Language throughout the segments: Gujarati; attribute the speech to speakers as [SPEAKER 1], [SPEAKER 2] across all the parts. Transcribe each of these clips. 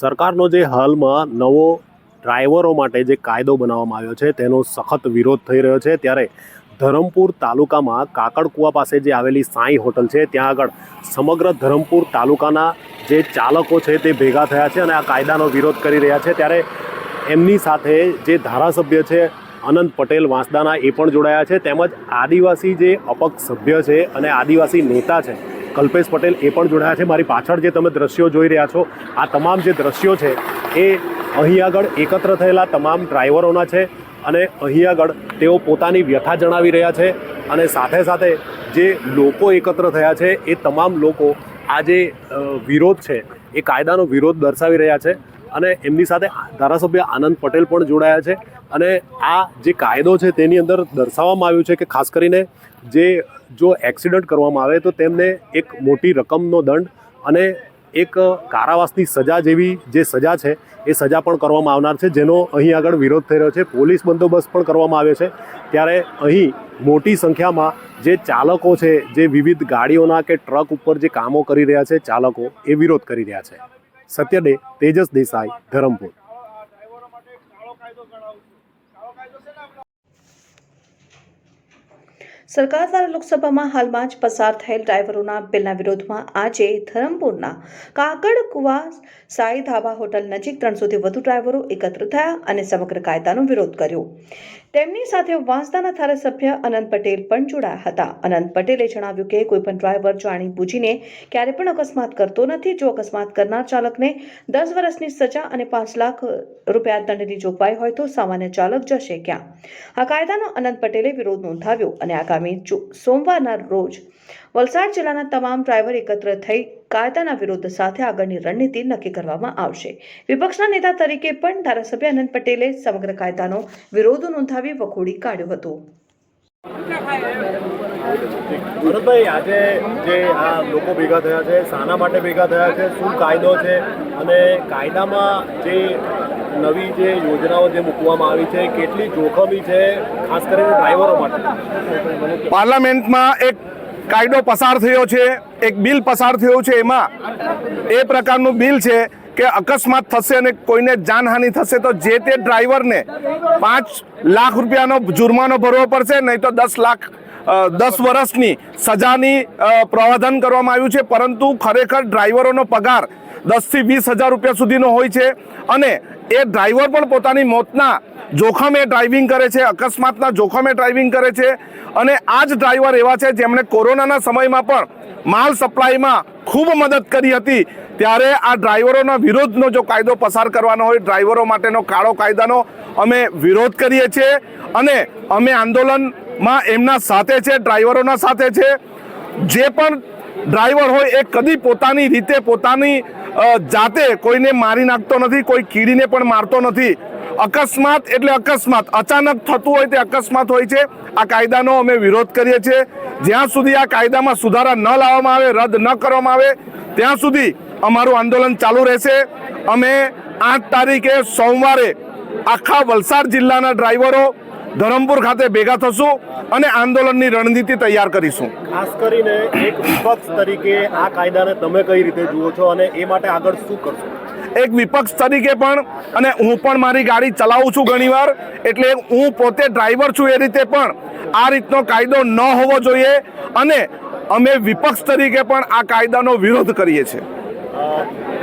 [SPEAKER 1] સરકારનો જે હાલમાં નવો ડ્રાઈવરો માટે જે કાયદો બનાવવામાં આવ્યો છે, તેનો સખત વિરોધ થઈ રહ્યો છે. ત્યારે ધરમપુર તાલુકામાં કાકડકુવા પાસે જે આવેલી સાંઈ હોટલ છે, ત્યાં આગળ સમગ્ર ધરમપુર તાલુકાના જે ચાલકો છે તે ભેગા થયા છે અને આ કાયદાનો વિરોધ કરી રહ્યા છે. ત્યારે એમની સાથે જે ધારાસભ્ય છે, અનંત પટેલ વાંસદાના એ પણ જોડાયા છે. તેમજ આદિવાસી જે અપક્ષ સભ્ય છે અને આદિવાસી નેતા છે કલ્પેશ પટેલ એ પણ જોડાયા છે. મારી પાછળ જે તમે દ્રશ્યો જોઈ રહ્યા છો, આ તમામ જે દ્રશ્યો છે, એ અહીં આગળ એકત્ર થયેલા તમામ ડ્રાઈવરોના છે અને અહીં આગળ તેઓ પોતાની વ્યથા જણાવી રહ્યા છે અને સાથે સાથે જે લોકો એકત્ર થયા છે, એ તમામ લોકો આ જે વિરોધ છે, એ કાયદાનો વિરોધ દર્શાવી રહ્યા છે. અને એમની સાથે ધારાસભ્ય આનંદ પટેલ પણ જોડાયા છે. અને આ જે કાયદો છે તેની અંદર દર્શાવવામાં આવ્યું છે કે ખાસ કરીને જે જો એક્સિડન્ટ કરવામાં આવે તો તેમને એક મોટી રકમનો દંડ અને એક કારાવાસની સજા જેવી જે સજા છે એ સજા પણ કરવામાં આવનાર છે, જેનો અહીં આગળ વિરોધ થઈ રહ્યો છે. પોલીસ બંદોબસ્ત પણ કરવામાં આવ્યો છે. ત્યારે અહીં મોટી સંખ્યામાં જે ચાલકો છે, જે વિવિધ ગાડીઓના કે ટ્રક ઉપર જે કામો કરી રહ્યા છે ચાલકો એ વિરોધ કરી રહ્યા છે. સત્ય ડે તેજસ દેસાઈ ધરમપુર.
[SPEAKER 2] સરકાર દ્વારા લોકસભામાં હાલમાં જ પસાર થયેલ ડ્રાઈવરોના બિલના વિરોધમાં આજે ધરમપુરના કાકડકુવા સાઈ ધાબા હોટલ નજીક ત્રણસોથી વધુ ડ્રાઈવરો એકત્ર થયા અને સમગ્ર કાયદાનો વિરોધ કર્યો. તેમની સાથે વાંસદાના ધારાસભ્ય અનંત પટેલ પણ જોડાયા હતા. અનંત પટેલે જણાવ્યું કે કોઈપણ ડ્રાઈવર જાણી બુજીને ક્યારે પણ અકસ્માત કરતો નથી. જો અકસ્માત કરનાર ચાલકને દસ વર્ષની સજા અને પાંચ લાખ રૂપિયા દંડની જોગવાઈ હોય તો સામાન્ય ચાલક જશે ક્યાં? આ કાયદાનો અનંત પટેલે વિરોધ નોંધાવ્યો અને આગામી સોમવારના રોજ વલસાડ જિલ્લાના તમામ ડ્રાઈવર એકત્ર થઈ કાયદાના વિરોધ સાથે આગળની રણનીતિ નક્કી કરવામાં આવશે. વિપક્ષના નેતા તરીકે પણ ધારાસભ્ય અનંત પટેલે સમગ્ર કાયદાનો વિરોધ નોંધાવી વખોડી કાઢ્યો હતો.
[SPEAKER 1] ભરતભાઈ, આજે જે આ લોકો ભેગા થયા છે, શાના માટે ભેગા થયા છે, શું કાયદો છે? અને કાયદામાં જે નવી જે યોજનાઓ જે મૂકવામાં આવી છે, કેટલી જોખમી છે, ખાસ કરીને ડ્રાઈવરો માટે.
[SPEAKER 3] પાર્લામેન્ટમાં એક કાયદો પસાર થયો છે, એક બિલ પસાર થયું છે એમાં. એ પ્રકારનું બિલ છે કે અકસ્માત થશે અને કોઈને જાનહાનિ થશે તો જે તે ડ્રાઈવરને પાંચ લાખ રૂપિયાનો જુર્માનો ભરવો પડશે, નહીં તો દસ લાખ દસ વર્ષની સજાની પ્રવાધન કરવામાં આવ્યું છે. પરંતુ ખરેખર ડ્રાઈવરોનો પગાર દસથી વીસ હજાર રૂપિયા સુધીનો હોય છે. અને એ ડ્રાઈવર પણ પોતાની મોતના જોખમે ડ્રાઇવિંગ કરે છે, અકસ્માતના જોખમે ડ્રાઇવિંગ કરે છે. અને આ જ ડ્રાઈવર એવા છે જેમણે કોરોનાના સમયમાં પણ માલ સપ્લાયમાં ખૂબ મદદ કરી હતી. ત્યારે આ ડ્રાઈવરોના વિરોધનો જો કાયદો પસાર કરવાનો હોય ડ્રાઈવરો માટેનો કાળો કાયદાનો અમે વિરોધ કરીએ છીએ. અને અમે આંદોલનમાં એમના સાથે છે ડ્રાઈવરોના સાથે છે. જે પણ ડ્રાઈવર હોય એ કદી પોતાની રીતે પોતાની જાતે કોઈને મારી નાખતો નથી, કોઈ કીડીને પણ મારતો નથી. અકસ્માત એટલે અકસ્માત. અચાનક થતું હોય તે અકસ્માત હોય છે. આ કાયદાનો અમે વિરોધ કરીએ છીએ. જ્યાં સુધી આ કાયદામાં સુધારા ન લાવવામાં આવે, રદ ન કરવામાં આવે, ત્યાં સુધી અમારું આંદોલન ચાલુ રહેશે. અમે આઠ તારીખે સોમવારે આખા વલસાડ જિલ્લાના ડ્રાઈવરો ધરમપુર ખાતે ભેગા થશું અને આંદોલનની રણનીતિ તૈયાર કરીશું.
[SPEAKER 1] ખાસ કરીને એક વિપક્ષ તરીકે આ કાયદાને તમે કઈ રીતે જુઓ છો અને એ માટે આગળ શું કરશો?
[SPEAKER 3] એક વિપક્ષ તરીકે પણ અને હું પણ મારી ગાડી ચલાવું છું ઘણીવાર એટલે હું પોતે ડ્રાઈવર છું એ રીતે પણ આ રીતનો કાયદો ન હોવો જોઈએ અને અમે વિપક્ષ તરીકે પણ આ કાયદાનો વિરોધ કરીએ છીએ.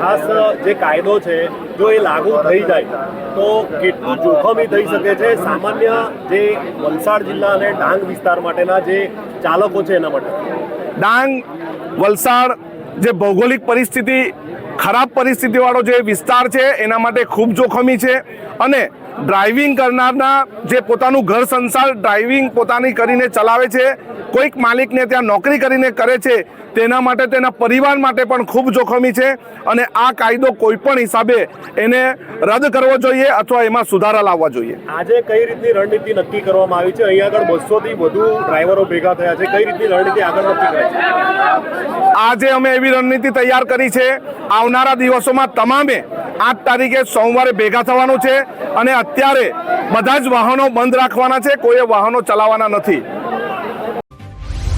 [SPEAKER 1] ખાસ જે કાયદો છે, જો એ લાગુ થઈ જાય, તો કેટલું જોખમી થઈ શકે છે? સામાન્ય જે વલસાડ જિલ્લા અને ડાંગ વિસ્તાર માટેના જે ચાલકો છે એના માટે.
[SPEAKER 3] ડાંગ, વલસાડ જે ભૌગોલિક પરિસ્થિતિ, ખરાબ પરિસ્થિતિવાળો જે વિસ્તાર છે, એના માટે ખૂબ જોખમી છે. અને ડ્રાઇવિંગ કરનારના જે પોતાનું ઘર સંસાર ડ્રાઇવિંગ પોતાની કરીને ચલાવે છે કોઈક માલિકને ત્યાં નોકરી કરીને કરે છે તેના માટે તેના પરિવાર માટે પણ ખૂબ જોખમી છે અને આ કાયદો કોઈ પણ હિસાબે એને રદ કરવો જોઈએ અથવા એમાં સુધારા લાવવા જોઈએ.
[SPEAKER 1] આજે કઈ રીતની રણનીતિ નક્કી કરવામાં આવી છે? અહીંયા આગળ બસો થી વધુ ડ્રાઈવરો ભેગા થયા છે. કઈ રીતની રણનીતિ આગળ નક્કી કરી છે?
[SPEAKER 3] આજે અમે એવી રણનીતિ તૈયાર કરી છે. આવનારા દિવસોમાં તમામે આઠ તારીખે સોમવારે ભેગા થવાનું છે અને અત્યારે બધા જ વાહનો બંધ રાખવાના છે. કોઈએ વાહનો ચલાવવાના નથી.